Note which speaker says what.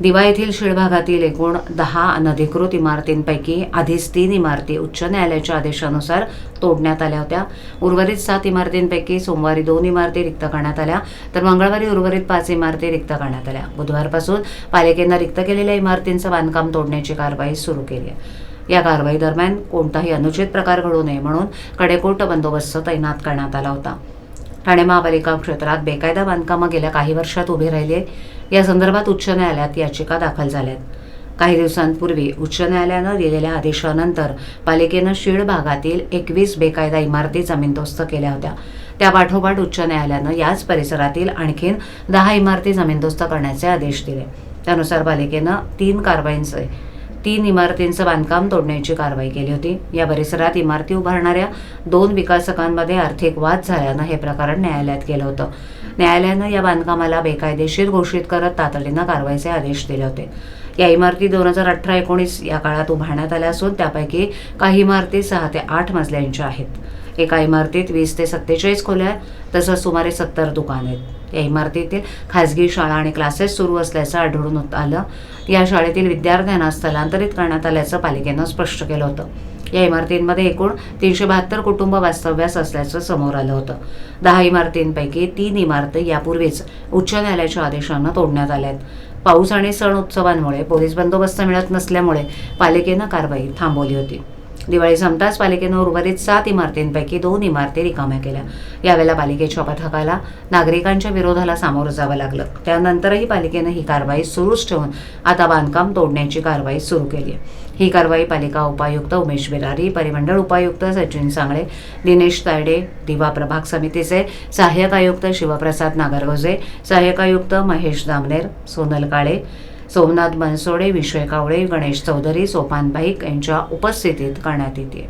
Speaker 1: दिवा येथील शीळ भागातील एकूण दहा अनधिकृत इमारतींपैकी आधीच तीन इमारती उच्च न्यायालयाच्या आदेशानुसार तोडण्यात आल्या होत्या. उर्वरित सात इमारतींपैकी सोमवारी दोन इमारती रिक्त करण्यात आल्या तर मंगळवारी उर्वरित पाच इमारती रिक्त करण्यात आल्या. बुधवारपासून पालिकेनं रिक्त केलेल्या इमारतींचं बांधकाम तोडण्याची कारवाई सुरू केली आहे. या कारवाई दरम्यान कोणताही अनुचित प्रकार घडू नये म्हणून कडेकोट बंदोबस्त तैनात करण्यात आला होता. ठाणे महापालिका क्षेत्रात बेकायदा बांधकामं गेल्या काही वर्षात उभी राहिली आहेत. या संदर्भात उच्च न्यायालयात याचिका दाखल झाल्यात. काही दिवसांपूर्वी उच्च न्यायालयानं दिलेल्या आदेशानंतर पालिकेनं शीळ भागातील एकवीस बेकायदा इमारती जमीनदोस्त केल्या होत्या. त्या पाठोपाठ उच्च न्यायालयानं याच परिसरातील आणखीन दहा इमारती जमीनदोस्त करण्याचे आदेश दिले. त्यानुसार पालिकेनं तीन कारवाईंचे तीन इमारतींचं बांधकाम तोडण्याची कारवाई केली होती. या परिसरात इमारती उभारणाऱ्या दोन विकासकांमध्ये आर्थिक वाद झाल्यानं हे प्रकरण न्यायालयात केलं होतं. न्यायालयानं या बांधकामाला बेकायदेशीर घोषित करत तातडीनं कारवाईचे आदेश दिले होते. या इमारती दोन हजार अठरा एकोणीस या काळात उभारण्यात आल्या असून त्यापैकी काही इमारती सहा ते आठ मजल्यांच्या आहेत. एका इमारतीत वीस ते सत्तेचाळीस खोल्या आहेत. तसंच सुमारे सत्तर दुकान आहेत. या इमारतीतील खाजगी शाळा आणि क्लासेस सुरू असल्याचं आढळून होत आलं. या शाळेतील विद्यार्थ्यांना स्थलांतरित करण्यात आल्याचं पालिकेनं स्पष्ट केलं होतं. या इमारतींमध्ये एकूण तीनशे बहात्तर कुटुंब वास्तव्यास असल्याचं समोर आलं होतं. दहा इमारतींपैकी तीन इमारती यापूर्वीच उच्च न्यायालयाच्या आदेशानं तोडण्यात आल्या आहेत. पाऊस आणि सण उत्सवांमुळे पोलीस बंदोबस्त मिळत नसल्यामुळे पालिकेनं कारवाई थांबवली होती. दिवाळी संपताच पालिकेनं उर्वरित सात इमारतींपैकी दोन इमारती रिकाम्या केल्या. यावेळेला पालिकेच्या पथकाला नागरिकांच्या विरोधाला सामोरं जावं लागलं. त्यानंतरही पालिकेनं ही कारवाई सुरूच ठेवून आता बांधकाम तोडण्याची कारवाई सुरू केली आहे. ही कारवाई पालिका उपायुक्त उमेश बिरारी परिमंडळ उपायुक्त सचिन सांगळे दिनेश तायडे दिवा प्रभाग समितीचे सहाय्यक आयुक्त शिवप्रसाद नागरगोजे सहाय्यक आयुक्त महेश दामनेर सोनल काळे सोमनाथ बनसोडे विश्वय कावळे गणेश चौधरी सोपान भाईक यांच्या उपस्थितीत करण्यात येते.